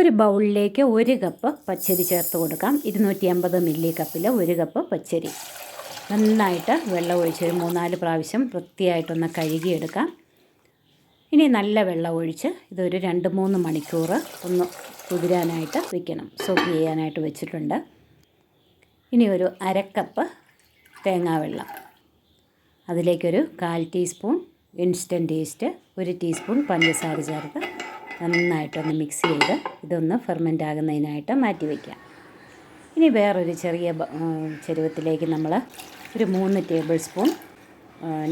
ഒരു ബൗളിലേക്ക് ഒരു കപ്പ് പച്ചരി ചേർത്ത് കൊടുക്കാം. ഇരുന്നൂറ്റി അമ്പത് മില്ലി കപ്പിൽ ഒരു കപ്പ് പച്ചരി. നന്നായിട്ട് വെള്ളം ഒഴിച്ച് ഒരു മൂന്നാൽ പ്രാവശ്യം വൃത്തിയായിട്ടൊന്ന് കഴുകിയെടുക്കാം. ഇനി നല്ല വെള്ളം ഒഴിച്ച് ഇതൊരു രണ്ട് മൂന്ന് മണിക്കൂർ ഒന്ന് കുതിരാനായിട്ട് വെക്കണം. സോക്ക് ചെയ്യാനായിട്ട് വെച്ചിട്ടുണ്ട്. ഇനി ഒരു അരക്കപ്പ് തേങ്ങാവെള്ളം അതിലേക്കൊരു കാൽ ടീസ്പൂൺ ഇൻസ്റ്റന്റ് ഈസ്റ്റ് ഒരു ടീസ്പൂൺ പഞ്ചസാര ചേർത്ത് നന്നായിട്ടൊന്ന് മിക്സ് ചെയ്ത് ഇതൊന്ന് ഫെർമെന്റ് ആകുന്നതിനായിട്ട് മാറ്റി വയ്ക്കാം ഇനി വേറൊരു ചെറിയ ചെരുവത്തിലേക്ക് നമ്മൾ ഒരു മൂന്ന് ടേബിൾ സ്പൂൺ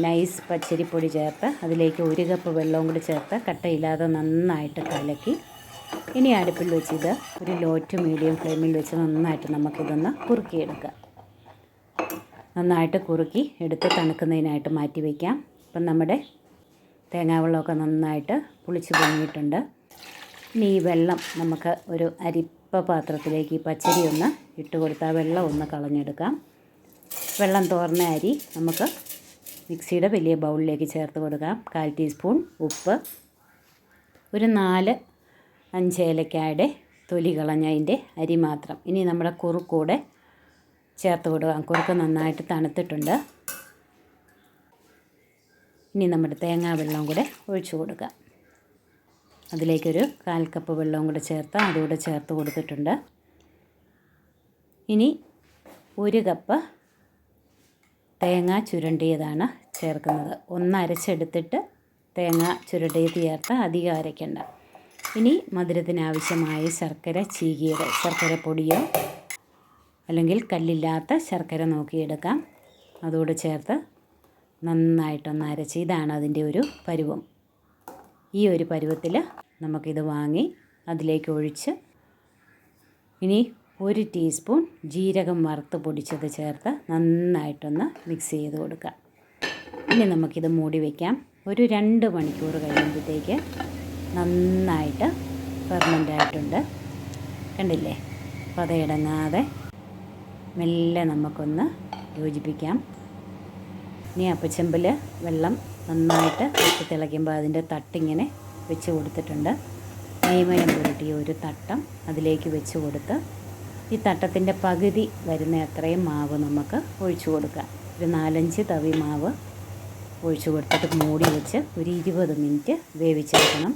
നൈസ് പച്ചരിപ്പൊടി ചേർത്ത് അതിലേക്ക് ഒരു കപ്പ് വെള്ളവും കൂടി ചേർത്ത് കട്ടയില്ലാതെ നന്നായിട്ട് കലക്കി ഇനി അടുപ്പിൽ വെച്ചിത് ഒരു ലോ ടു മീഡിയം ഫ്ലെയിമിൽ വെച്ച് നന്നായിട്ട് നമുക്കിതൊന്ന് കുറുക്കിയെടുക്കാം. നന്നായിട്ട് കുറുക്കി എടുത്ത് തണുക്കുന്നതിനായിട്ട് മാറ്റി വയ്ക്കാം ഇപ്പം നമ്മുടെ തേങ്ങാവെള്ളമൊക്കെ നന്നായിട്ട് പുളിച്ച് പൊങ്ങിയിട്ടുണ്ട്. ഇനി ഈ വെള്ളം നമുക്ക് ഒരു അരിപ്പ പാത്രത്തിലേക്ക് ഈ പച്ചരി ഒന്ന് ഇട്ട് കൊടുത്താൽ വെള്ളം ഒന്ന് കളഞ്ഞെടുക്കാം. വെള്ളം തോർന്ന അരി നമുക്ക് മിക്സിയുടെ വലിയ ബൗളിലേക്ക് ചേർത്ത് കൊടുക്കാം. കാൽ ടീസ്പൂൺ ഉപ്പ് ഒരു നാല് അഞ്ച് ഏലക്കായുടെ തൊലി കളഞ്ഞതിന്റെ അരി മാത്രം. ഇനി നമ്മുടെ കുറുക്കൂടെ ചേർത്ത് കൊടുക്കാം. കുറുക്ക് നന്നായിട്ട് തണുത്തിട്ടുണ്ട്. ഇനി നമ്മുടെ തേങ്ങാ വെള്ളം കൂടെ ഒഴിച്ചു കൊടുക്കാം. അതിലേക്കൊരു കാൽ കപ്പ് വെള്ളവും കൂടെ ചേർത്ത് അതുകൂടെ ചേർത്ത് കൊടുത്തിട്ടുണ്ട്. ഇനി ഒരു കപ്പ് തേങ്ങ ചുരണ്ടിയതാണ് ചേർക്കുന്നത്. ഒന്ന് അരച്ചെടുത്തിട്ട് തേങ്ങ ചുരണ്ടിയത് ചേർത്ത് അധികം അരയ്ക്കണ്ട. ഇനി മധുരത്തിനാവശ്യമായ ശർക്കര ചീകിയത് ശർക്കര പൊടിയോ അല്ലെങ്കിൽ കല്ലില്ലാത്ത ശർക്കര നോക്കിയെടുക്കാം. അതുകൂടെ ചേർത്ത് നന്നായിട്ടൊന്ന് അരച്ച്. ഇതാണ് അതിന്റെ ഒരു പരുവം. ഈ ഒരു പരുവത്തിൽ നമുക്കിത് വാങ്ങി അതിലേക്ക് ഒഴിച്ച് ഇനി ഒരു ടീസ്പൂൺ ജീരകം വറുത്ത് പൊടിച്ചത് ചേർത്ത് നന്നായിട്ടൊന്ന് മിക്സ് ചെയ്ത് കൊടുക്കുക. ഇനി നമുക്കിത് മൂടി വയ്ക്കാം ഒരു രണ്ട് മണിക്കൂർ കഴിയുമ്പോഴത്തേക്ക് നന്നായിട്ട് ഫെർമെന്റ് ആയിട്ടുണ്ട്. കണ്ടില്ലേ? പതയിടങ്ങാതെ മെല്ലെ നമുക്കൊന്ന് യോജിപ്പിക്കാം. ഇനി അപ്പച്ചെമ്പിൽ വെള്ളം നന്നായിട്ട് തിളയ്ക്കുമ്പോൾ അതിന്റെ തട്ടിങ്ങനെ വെച്ച് കൊടുത്തിട്ടുണ്ട്. നെയ്മയം പുരട്ടിയ ഒരു തട്ടം അതിലേക്ക് വെച്ച് കൊടുത്ത് ഈ തട്ടത്തിന്റെ പകുതി വരുന്ന അത്രയും മാവ് നമുക്ക് ഒഴിച്ചു കൊടുക്കാം. ഒരു നാലഞ്ച് തവി മാവ് ഒഴിച്ചു കൊടുത്തിട്ട് മൂടി വെച്ച് ഒരു ഇരുപത് മിനിറ്റ് വേവിച്ചെടുക്കണം.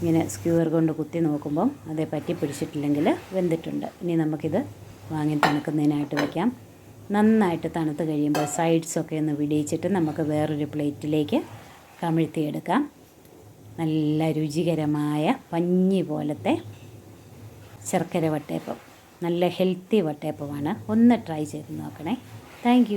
ഇങ്ങനെ സ്ക്യൂർ കൊണ്ട് കുത്തി നോക്കുമ്പം അതേ പറ്റി പിടിച്ചിട്ടില്ലെങ്കിൽ വെന്തിട്ടുണ്ട്. ഇനി നമുക്കിത് വാങ്ങി തണുക്കുന്നതിനായിട്ട് വയ്ക്കാം നന്നായിട്ട് തണുത്ത് കഴിയുമ്പോൾ സൈഡ്സൊക്കെ ഒന്ന് വിടിയിച്ചിട്ട് നമുക്ക് വേറൊരു പ്ലേറ്റിലേക്ക് കമിഴ്ത്തിയെടുക്കാം. നല്ല രുചികരമായ പഞ്ഞി പോലത്തെ ശർക്കര വട്ടയപ്പം. നല്ല ഹെൽത്തി വട്ടയപ്പമാണ്. ഒന്ന് ട്രൈ ചെയ്ത് നോക്കണേ. താങ്ക്